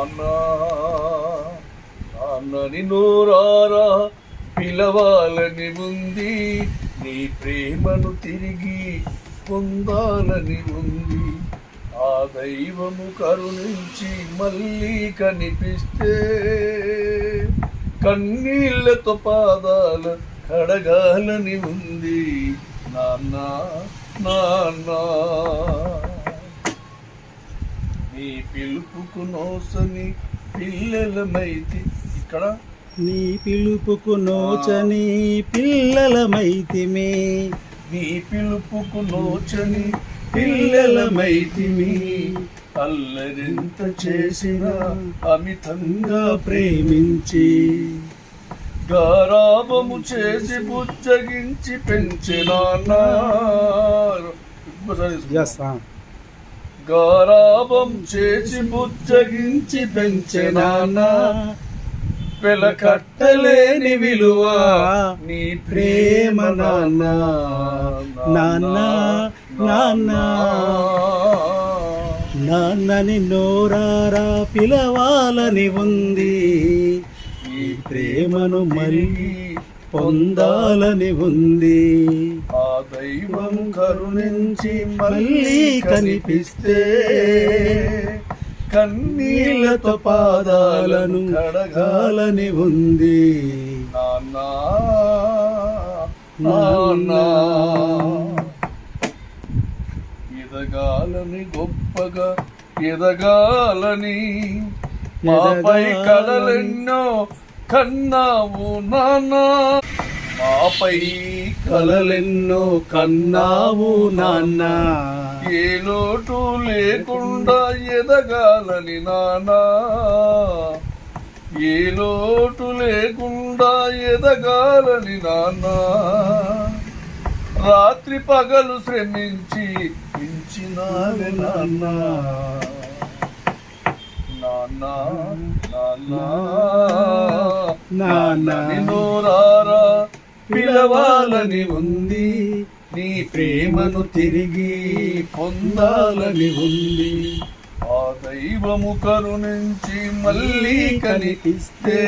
నాన్న నాన్నని నోరారా పిలవాలని ఉంది నీ ప్రేమను తిరిగి పొందాలని ఉంది. ఆ దైవము కరుణించి మళ్ళీ కనిపిస్తే కన్నీళ్ళతో పాదాలు కడగాలని ఉంది. నాన్న నాన్న నీ పిలుపుకు నోసని పిల్లలమైతి ఇక్కడ. నీ పిలుపుకు నోచని పిల్లలమైతిమే. నీ పిలుపుకు నోచని పిల్లలమైతిమి. అల్లరింత చేసిన అమితంగా ప్రేమించి గారాబము చేసి బుజ్జగించి పెంచినానా గారాభం చేసి బుజ్జగించి పెంచినానా కట్టలేని విలువ నీ ప్రేమ నాన్న. నాన్న, నాన్న. నాన్నని నోరారా పిలవాలని ఉంది. ఈ ప్రేమను మరి పొందాలని ఉంది ఆ దైవం కరుణించి మళ్ళీ కనిపిస్తే కన్నీళ్ళతో పాదాలను కడగాల కడగాలని ఉంది నాన్న నాన్న ఎదగాలని గొప్పగా ఎదగాలని మాపై ఎదగాలని. కన్నావు నానా. మాపై కలలెన్నో కన్నావు నాన్న. ఏ లోటు లేకుండా ఎదగాలని నానా. ఏ లోటు లేకుండా ఎదగాలని నాన్నా. రాత్రి పగలు శ్రమించి పెంచినావే నాన్నా. రారా పిలవాలని ఉంది. నీ ప్రేమను తిరిగి పొందాలని ఉంది. ఆ దైవము కరుణించి మళ్ళీ కనిపిస్తే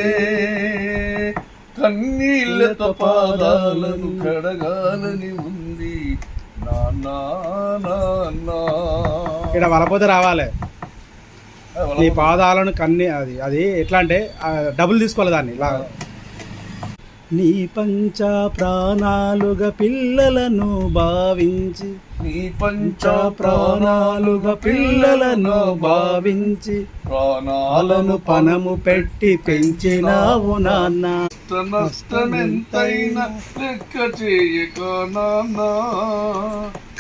కన్నీళ్ళతో పాదాలను కడగాలని ఉంది. నాన్నా నాన్నా ఇక్కడ వలపోతే రావాలి. నీ పాదాలను కన్ని అది అది ఎట్లా అంటే ఆ, డబ్బులు తీసుకోవాలి దాన్ని ఇలా నీ పంచ ప్రాణాలుగా పిల్లలను భావించి నీ పంచ ప్రాణాలుగా పిల్లలను భావించి పాలను పనము పెట్టి పెంచినావు నాన్న. నష్ట నష్టమెంతైనా లెక్క చేయక నాన్నా.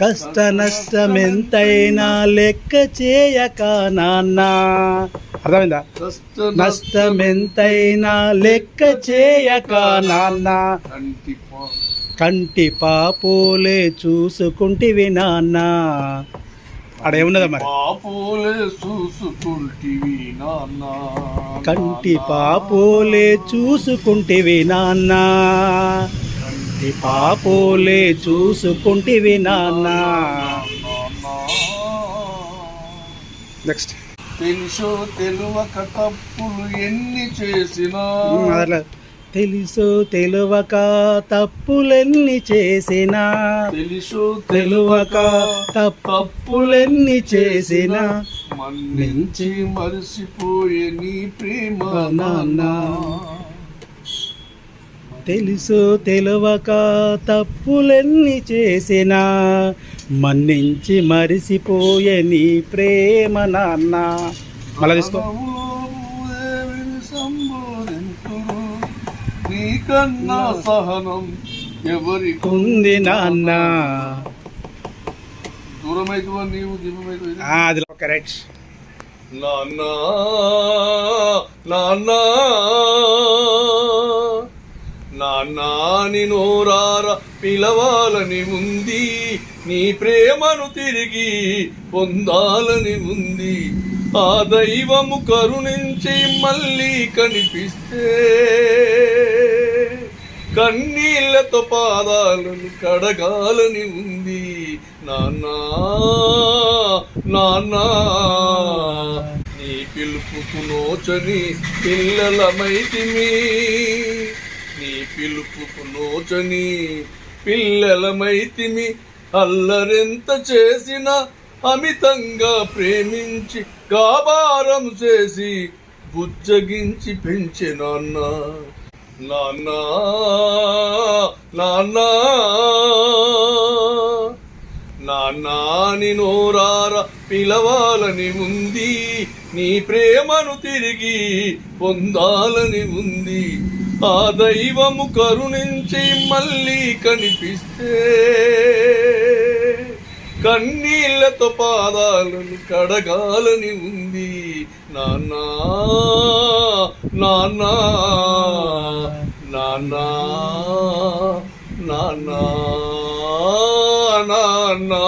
కష్ట నష్టమెంతైనా లెక్క చేయక నాన్న. అర్థమైందా? నష్టమెంతైనా లెక్క చేయక నాన్న. కంటి పాపోలే చూసుకుంటివి నాన్న. మరి? పాపులే చూసుకుంటివి నాన్న. కంటి పాపోలే చూసుకుంటివి నాన్న. కంటి పాపోలే చూసుకుంటివి నాన్న. నెక్స్ట్ తెలుసో తెలువక తప్పులు ఎన్ని చేసినా. తెలుసు తెలువక తప్పులెన్ని చేసినా. తెలుసో తెలువక తప్పులెన్ని చేసినా. మన్నించి మరిసిపోయే నీ ప్రేమ నాన్న. తెలుసు తెలవక తప్పులెన్ని చేసినా మన్నించి మరిసిపోయే నీ ప్రేమ నాన్న. మళ్ళా తీసుకో. సహనములోదేవిని సంబోధింతురు. నీకన్నా సహనం ఎవరికి ఉంది నాన్న. దూరమైతువా నీవు దీపమైతువా అది కరెక్ట్ నాన్న నాన్న. నాని నోరార పిలవాలని ఉంది. నీ ప్రేమను తిరిగి పొందాలని ఉంది. ఆ దైవము కరుణించి మళ్ళీ కనిపిస్తే కన్నీళ్ళతో పాదాలను కడగాలని ఉంది. నాన్నా నాన్నా నీ పిలుపుకు నోచని పిల్లలమైతిమి నీ పిలుపుకు నోచని పిల్లలమైతిమి అల్లరెంత చేసిన అమితంగా ప్రేమించి గాభారం చేసి బుజ్జగించి పెంచే నాన్న. నాన్న నాన్న. నాన్నాని నోరార పిలవాలని ఉంది నీ ప్రేమను తిరిగి పొందాలని ఉంది. ఆ దైవము కరుణించి మళ్ళీ కనిపిస్తే కన్నీళ్ళతో పాదాలను కడగాలని ఉంది. నాన్నా నాన్నా నాన్నా నాన్నా నాన్నా.